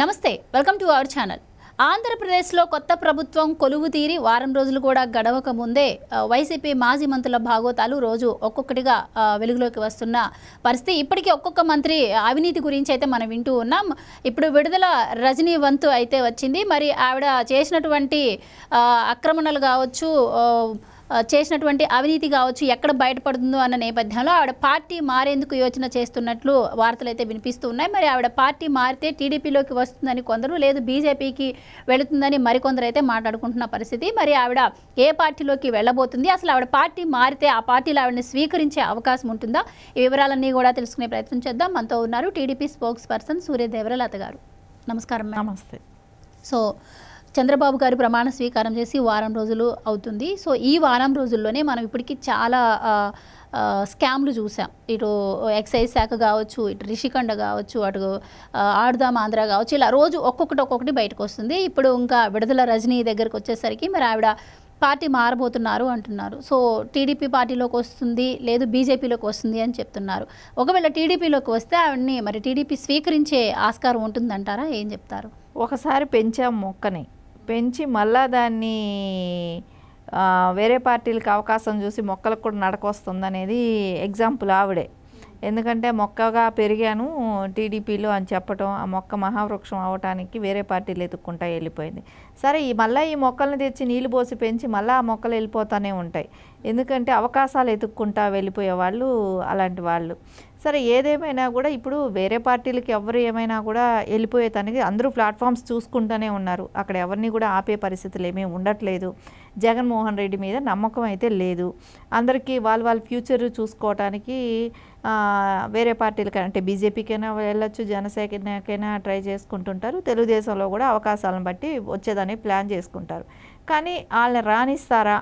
నమస్తే welcome to our channel. ఆంధ్రప్రదేశ్లో కొత్త ప్రభుత్వం కొలువు తీరి వారం రోజులు కూడా గడవక ముందే వైసీపీ మాజీ మంత్రుల భాగోతాలు రోజు ఒక్కొక్కటిగా వెలుగులోకి వస్తున్న పరిస్థితి. ఇప్పటికీ ఒక్కొక్క మంత్రి అవినీతి గురించి అయితే మనం వింటూ ఉన్నాం. ఇప్పుడు విడుదల రజనీ వంతు అయితే వచ్చింది. మరి ఆవిడ చేసినటువంటి ఆక్రమణలు కావచ్చు చేసినటువంటి అవినీతి కావచ్చు ఎక్కడ బయటపడుతుందో అన్న నేపథ్యంలో ఆవిడ పార్టీ మారేందుకు యోచన చేస్తున్నట్లు వార్తలు అయితే వినిపిస్తూ ఉన్నాయి. మరి ఆవిడ పార్టీ మారితే టీడీపీలోకి వస్తుందని కొందరు లేదు బీజేపీకి వెళుతుందని మరికొందరు అయితే మాట్లాడుకుంటున్న పరిస్థితి. మరి ఆవిడ ఏ పార్టీలోకి వెళ్ళబోతుంది? అసలు ఆవిడ పార్టీ మారితే ఆ పార్టీలో ఆవిడని స్వీకరించే అవకాశం ఉంటుందా? ఈ వివరాలన్నీ కూడా తెలుసుకునే ప్రయత్నం చేద్దాం. మనతో ఉన్నారు TDP spokesperson Surya Devaralatha గారు. నమస్కారం నమస్తే. సో చంద్రబాబు గారు ప్రమాణ స్వీకారం చేసి వారం రోజులు అవుతుంది. సో ఈ వారం రోజుల్లోనే మనం ఇప్పటికీ చాలా స్కామ్లు చూసాం. ఇటు ఎక్సైజ్ శాఖ కావచ్చు ఇటు రిషికండ కావచ్చు అటు ఆడుదాం ఆంధ్ర కావచ్చు ఇలా రోజు ఒక్కొక్కటి ఒక్కొక్కటి బయటకు వస్తుంది. ఇప్పుడు ఇంకా విడుదల రజనీ దగ్గరకు వచ్చేసరికి మరి ఆవిడ పార్టీ మారబోతున్నారు అంటున్నారు. సో టీడీపీ పార్టీలోకి వస్తుంది లేదు బీజేపీలోకి వస్తుంది అని చెప్తున్నారు. ఒకవేళ టీడీపీలోకి వస్తే ఆవిడని మరి టీడీపీ స్వీకరించే ఆస్కారం ఉంటుందంటారా? ఏం చెప్తారు? ఒకసారి పెంచాం మొక్కని. పెంచి మళ్ళా దాన్ని వేరే పార్టీలకు అవకాశం చూసి మొక్కలకు కూడా నడకొస్తుంది అనేది ఎగ్జాంపుల్ ఆవిడే. ఎందుకంటే మొక్కగా పెరిగాను టీడీపీలో అని చెప్పటం ఆ మొక్క మహావృక్షం అవటానికి వేరే పార్టీలు ఎత్తుక్కుంటా వెళ్ళిపోయింది. సరే ఈ మళ్ళీ ఈ మొక్కల్ని తెచ్చి నీళ్ళు పోసి పెంచి మళ్ళీ ఆ మొక్కలు వెళ్ళిపోతూనే ఉంటాయి. ఎందుకంటే అవకాశాలు ఎత్తుక్కుంటా వెళ్ళిపోయే వాళ్ళు అలాంటి వాళ్ళు. సరే ఏదేమైనా కూడా ఇప్పుడు వేరే పార్టీలకి ఎవరు ఏమైనా కూడా వెళ్ళిపోయే తనకి అందరూ ప్లాట్ఫామ్స్ చూసుకుంటూనే ఉన్నారు. అక్కడ ఎవరిని కూడా ఆపే పరిస్థితులు ఏమీ ఉండట్లేదు. జగన్మోహన్ రెడ్డి మీద నమ్మకం అయితే లేదు. అందరికీ వాళ్ళ వాళ్ళ ఫ్యూచర్ చూసుకోవటానికి వేరే పార్టీలకి అంటే బీజేపీకైనా వెళ్ళొచ్చు జనసేనకైనా ట్రై చేసుకుంటుంటారు. తెలుగుదేశంలో కూడా అవకాశాలను బట్టి వచ్చేదని ప్లాన్ చేసుకుంటారు. కానీ వాళ్ళని రాణిస్తారా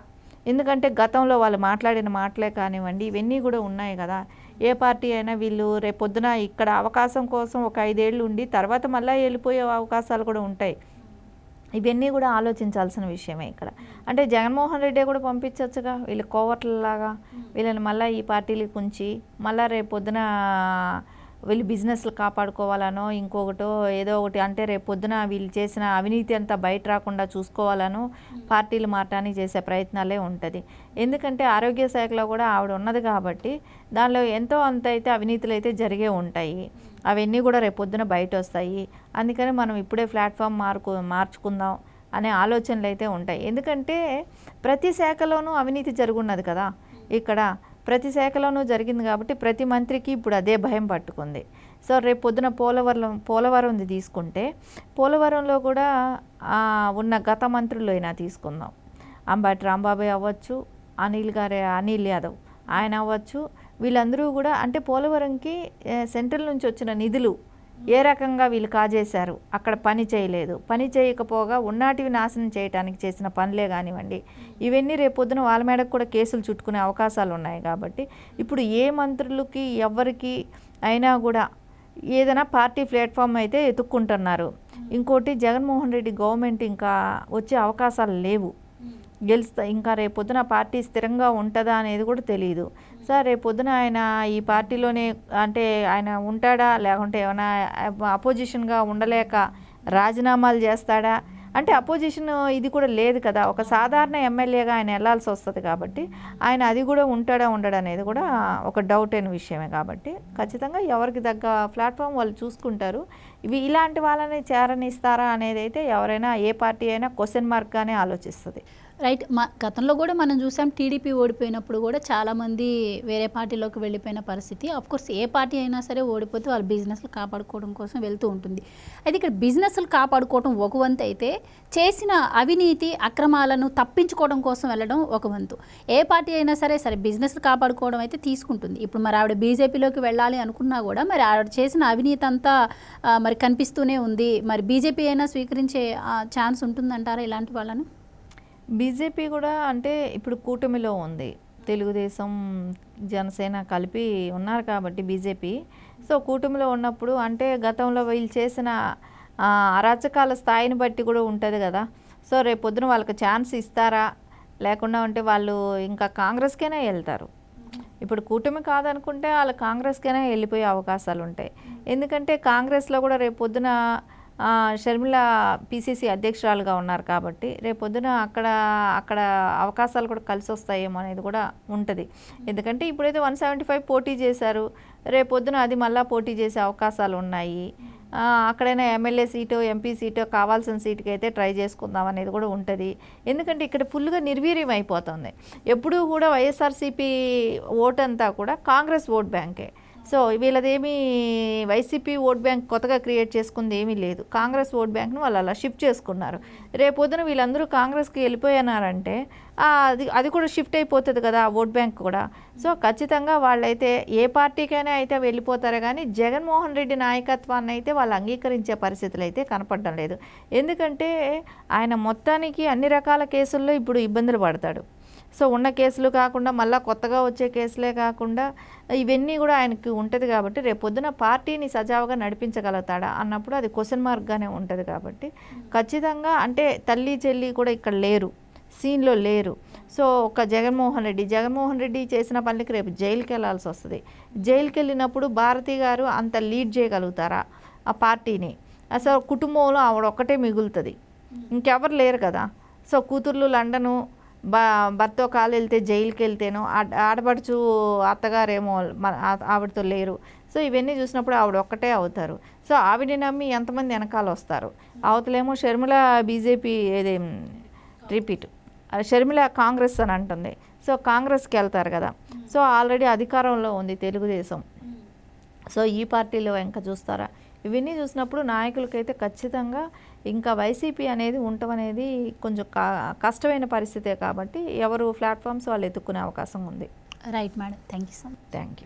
ఎందుకంటే గతంలో వాళ్ళు మాట్లాడిన మాటలే కానివ్వండి ఇవన్నీ కూడా ఉన్నాయి కదా. ఏ పార్టీ అయినా వీళ్ళు రేపొద్దున ఇక్కడ అవకాశం కోసం ఒక ఐదేళ్ళు ఉండి తర్వాత మళ్ళీ వెళ్ళిపోయే అవకాశాలు కూడా ఉంటాయి. ఇవన్నీ కూడా ఆలోచించాల్సిన విషయమే ఇక్కడ. అంటే జగన్మోహన్ రెడ్డి కూడా పంపించవచ్చుగా వీళ్ళు కోవట్లలాగా వీళ్ళని మళ్ళీ ఈ పార్టీలకు ఉంచి మళ్ళీ రేపు పొద్దున వీళ్ళు బిజినెస్లు కాపాడుకోవాలనో ఇంకొకటో ఏదో ఒకటి అంటే రేపు పొద్దున వీళ్ళు చేసిన అవినీతి అంతా బయట రాకుండా చూసుకోవాలనో పార్టీలు మారటానికి చేసే ప్రయత్నాలే ఉంటుంది. ఎందుకంటే ఆరోగ్య శాఖలో కూడా ఆవిడ ఉన్నది కాబట్టి దానిలో ఎంతో అంత అయితే అవినీతులు అయితే జరిగే ఉంటాయి. అవన్నీ కూడా రేపు పొద్దున బయట వస్తాయి. అందుకని మనం ఇప్పుడే ప్లాట్ఫామ్ మార్కు మార్చుకుందాం అనే ఆలోచనలు అయితే ఉంటాయి. ఎందుకంటే ప్రతి శాఖలోనూ అవినీతి జరుగున్నది కదా. ఇక్కడ ప్రతి శాఖలోనూ జరిగింది కాబట్టి ప్రతి మంత్రికి ఇప్పుడు అదే భయం పట్టుకుంది. సో రేపు పొద్దున పోలవరం పోలవరంది తీసుకుంటే పోలవరంలో కూడా ఉన్న గత మంత్రులు అయినా తీసుకుందాం. అంబాటి రాంబాబు అవ్వచ్చు అనిల్ గారే అనిల్ యాదవ్ ఆయన అవ్వచ్చు. వీళ్ళందరూ కూడా అంటే పోలవరంకి సెంట్రల్ నుంచి వచ్చిన నిధులు ఏ రకంగా వీళ్ళు కాజేశారు? అక్కడ పని చేయలేదు. పని చేయకపోగా ఉన్నాటివి నాశనం చేయడానికి చేసిన పనులే కానివ్వండి. ఇవన్నీ రేపొద్దున వాళ్ళ మేడకు కూడా కేసులు చుట్టుకునే అవకాశాలు ఉన్నాయి కాబట్టి ఇప్పుడు ఏ మంత్రులకి ఎవరికి అయినా కూడా ఏదైనా పార్టీ ప్లాట్ఫామ్ అయితే ఎత్తుక్కుంటున్నారు. ఇంకోటి జగన్మోహన్ రెడ్డి గవర్నమెంట్ ఇంకా వచ్చే అవకాశాలు లేవు. గెలుస్తా ఇంకా రేపొద్దున పార్టీ స్థిరంగా ఉంటుందా అనేది కూడా తెలియదు సార్ రేపొద్దున ఆయన ఈ పార్టీలోనే అంటే ఆయన ఉంటాడా? లేకుంటే ఏమైనా అపోజిషన్గా ఉండలేక రాజీనామాలు చేస్తాడా? అంటే అపోజిషన్ ఇది కూడా లేదు కదా. ఒక సాధారణ ఎమ్మెల్యేగా ఆయన వెళ్ళాల్సి వస్తుంది కాబట్టి ఆయన అది కూడా ఉంటాడా ఉండడా అనేది కూడా ఒక డౌట్ అయిన విషయమే కాబట్టి ఖచ్చితంగా ఎవరికి తగ్గ ప్లాట్ఫామ్ వాళ్ళు చూసుకుంటారు. ఇవి ఇలాంటి వాళ్ళని చేరనిస్తారా అనేది అయితే ఎవరైనా ఏ పార్టీ అయినా క్వశ్చన్ మార్క్గానే ఆలోచిస్తుంది. రైట్ మా గతంలో కూడా మనం చూసాం టీడీపీ ఓడిపోయినప్పుడు కూడా చాలామంది వేరే పార్టీలోకి వెళ్ళిపోయిన పరిస్థితి. కోర్స్ ఏ పార్టీ అయినా సరే ఓడిపోతే వాళ్ళ బిజినెస్లు కాపాడుకోవడం కోసం వెళ్తూ ఉంటుంది. అయితే ఇక్కడ బిజినెస్లు కాపాడుకోవడం ఒక వంతు అయితే చేసిన అవినీతి అక్రమాలను తప్పించుకోవడం కోసం వెళ్ళడం ఒక వంతు. ఏ పార్టీ అయినా సరే సరే బిజినెస్లు కాపాడుకోవడం అయితే తీసుకుంటుంది. ఇప్పుడు మరి ఆవిడ బీజేపీలోకి వెళ్ళాలి అనుకున్నా కూడా మరి ఆవిడ చేసిన అవినీతి అంతా మరి కనిపిస్తూనే ఉంది. మరి బీజేపీ అయినా స్వీకరించే ఛాన్స్ ఉంటుందంటారా ఇలాంటి వాళ్ళను? బీజేపీ కూడా అంటే ఇప్పుడు కూటమిలో ఉంది. తెలుగుదేశం జనసేన కలిపి ఉన్నారు కాబట్టి బీజేపీ. సో కూటమిలో ఉన్నప్పుడు అంటే గతంలో వీళ్ళు చేసిన అరాచకాల స్థాయిని బట్టి కూడా ఉంటుంది కదా. సో రేపు పొద్దున వాళ్ళకి ఛాన్స్ ఇస్తారా? లేకుండా ఉంటే వాళ్ళు ఇంకా కాంగ్రెస్కైనా వెళ్తారు. ఇప్పుడు కూటమి కాదనుకుంటే వాళ్ళు కాంగ్రెస్కైనా వెళ్ళిపోయే అవకాశాలు ఉంటాయి ఎందుకంటే కాంగ్రెస్లో కూడా రేపు పొద్దున షర్మిల పిసిసి అధ్యక్షురాలుగా ఉన్నారు కాబట్టి రేపొద్దున అక్కడ అక్కడ అవకాశాలు కూడా కలిసి వస్తాయేమో అనేది కూడా ఉంటుంది. ఎందుకంటే ఇప్పుడైతే వన్ సెవెంటీ ఫైవ్ పోటీ చేశారు. రేపొద్దున అది మళ్ళీ పోటీ చేసే అవకాశాలు ఉన్నాయి. అక్కడైనా ఎమ్మెల్యే సీటు ఎంపీ సీటు కావాల్సిన సీటుకి అయితే ట్రై చేసుకుందాం అనేది కూడా ఉంటుంది. ఎందుకంటే ఇక్కడ ఫుల్గా నిర్వీర్యం అయిపోతుంది ఎప్పుడూ కూడా వైఎస్ఆర్సీపీ ఓటంతా కూడా కాంగ్రెస్ ఓట్ బ్యాంకే. సో వీళ్ళదేమీ వైసీపీ ఓట్ బ్యాంక్ కొత్తగా క్రియేట్ చేసుకుంది ఏమీ లేదు. కాంగ్రెస్ ఓట్ బ్యాంక్ను వాళ్ళు అలా షిఫ్ట్ చేసుకున్నారు. రేపొద్దున వీళ్ళందరూ కాంగ్రెస్కి వెళ్ళిపోయినారంటే అది అది కూడా షిఫ్ట్ అయిపోతుంది కదా ఆ ఓట్ బ్యాంక్ కూడా. సో ఖచ్చితంగా వాళ్ళైతే ఏ పార్టీకైనా అయితే వెళ్ళిపోతారు కానీ జగన్మోహన్ రెడ్డి నాయకత్వాన్ని అయితే వాళ్ళు అంగీకరించే పరిస్థితులు అయితే కనపడడం లేదు. ఎందుకంటే ఆయన మొత్తానికి అన్ని రకాల కేసుల్లో ఇప్పుడు ఇబ్బందులు పడతాడు. సో ఉన్న కేసులు కాకుండా మళ్ళీ కొత్తగా వచ్చే కేసులే కాకుండా ఇవన్నీ కూడా ఆయనకి ఉంటుంది కాబట్టి రేపొద్దున పార్టీని సజావుగా నడిపించగలుగుతాడా అన్నప్పుడు అది క్వశ్చన్ మార్క్గానే ఉంటుంది కాబట్టి ఖచ్చితంగా అంటే తల్లి చెల్లి కూడా ఇక్కడ లేరు సీన్లో లేరు. సో ఒక జగన్మోహన్ రెడ్డి జగన్మోహన్ రెడ్డి చేసిన పనులకి రేపు జైలుకి వెళ్ళాల్సి వస్తుంది. జైలుకి వెళ్ళినప్పుడు భారతి గారు అంత లీడ్ చేయగలుగుతారా ఆ పార్టీని? అసలు కుటుంబంలో ఆవిడ ఒక్కటే మిగులుతుంది. ఇంకెవరు లేరు కదా. సో కూతుర్లు లండను బా భర్త కాలు వెళ్తే జైలుకి వెళ్తేనో ఆడ- ఆడపడుచు అత్తగారేమో ఆవిడతో లేరు. సో ఇవన్నీ చూసినప్పుడు ఆవిడ ఒక్కటే అవుతారు. సో ఆవిడని నమ్మి ఎంతమంది వెనకాల వస్తారు? అవతలేమో షర్మిల బీజేపీ ఏది రిపీట్. షర్మిల కాంగ్రెస్ అని అంటుంది. సో కాంగ్రెస్కి వెళ్తారు కదా. సో ఆల్రెడీ అధికారంలో ఉంది తెలుగుదేశం. సో ఈ పార్టీలో ఇంకా చూస్తారా? ఇవన్నీ చూసినప్పుడు నాయకులకైతే ఖచ్చితంగా ఇంకా వైసీపీ అనేది ఉండటం అనేది కొంచెం క- కష్టమైన పరిస్థితే కాబట్టి ఎవరు ప్లాట్ఫామ్స్ వాళ్ళు ఎత్తుక్కునే అవకాశం ఉంది. Right madam thank you so much thank you